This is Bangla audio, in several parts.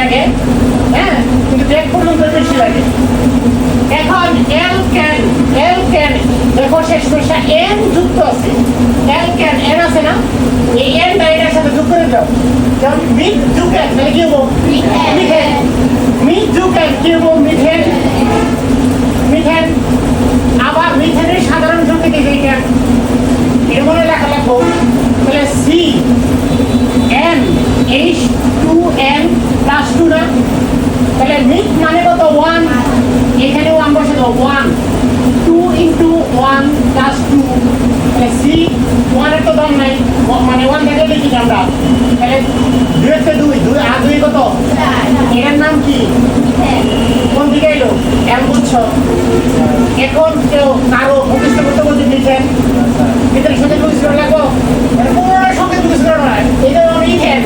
লাগে হ্যাঁ? কিন্তু ব্যাগ পর্যন্ত বেশি লাগে। এখন এল ক্যান এল ক্যান দেখো শেষ পয়সা এন যুক্ত আছে। এল ক্যান এন আছে না? এই এন বাইরের সাথে যুক্ত করে দাও যেমন মিথ এক মানে কি হব? মিথেন যুগ এক, কি হব মিথেন মিথেন আবার মিথেনের সাধারণ সংকেত এইটা এর মনে লেখা লাগবো তাহলে C N H two N plus two না তাহলে মিথ মানে কত ওয়ান এখানে দাও one two into one plus two তাহলে সি ওয়ানের তো দাম নাই। মানে ওয়ান থেকে লিখি আমরা। তাহলে দুই একটা দুই। দুই আর দুই কত? এটার নাম কি? কোন দিকে এলো? এম বুঝছ? এখন কেউ কারও মুখস্থ করতে বলতে দিচ্ছেন ভিতরে মুখস্থ করে লাগবো? মানে পুরো সঙ্গে করে নয়। এটা ইথেন।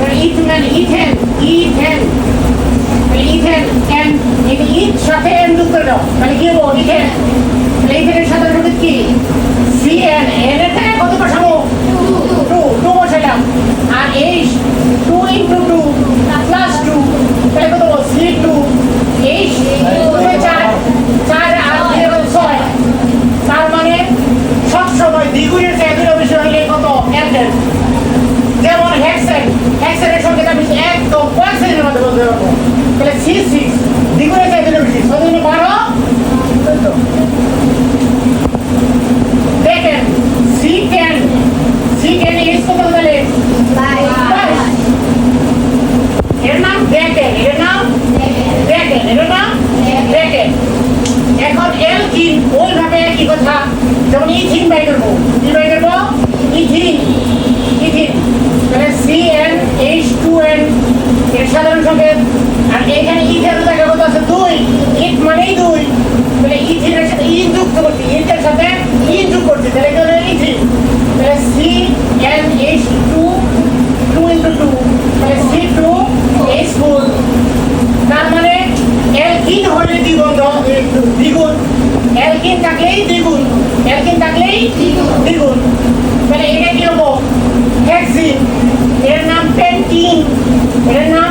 মানে ইথ মানে ইথেন। ইথেন এন ইথ সাথে এন যুক্ত করে দাও। মানে কি সি এন এন থেকে কত বসাবো টু টু বসাইলাম আর এই two into two plus two তাহলে কত সি টু এই চার চার আর ছয়। তার মানে সবসময় দ্বিগুণের চেয়ে দুটো বেশি হলে কত? একজন যেমন হেক্সেন হেক্সেনের সঙ্গে আমি একদম সেকেন্ডের মধ্যে বলতে পারব। তাহলে সি সিক্স দ্বিগুণের চেয়ে দুটো বেশি ছয় দুগুণে বারো চোদ্দ। দেখেন C ten C ten English কত তাহলে এর নাম দেখেন এর নাম দেখেন এর নাম দেখেন এখন এল কি ওইভাবে একই কথা যেমন ইথিন বাই করব কি বাই করব ইথিন ইথিন। মানে C N H two N এর সাধারণ সংকেত। আর এখানে ইথের জায়গা কত আছে দুই। ইট মানেই দুই তাহলে ইথিনের সাথে ইন যুক্ত করছি ইথের সাথে ইন যুক্ত করছি তাহলে এটা হলো ইথিন তাহলে C N H two two into two তাহলে সি টু এইচ ফোর তার মানে এলকিন হলে দ্বিগুণ দ- এ, দ্বিগুণ এলকিন থাকলেই দ্বিগুণ এলকিন থাকলেই দ্বিগুণ। তাহলে এটা কি হব? হেক্সিন এর নাম পেন্টিন। এর নাম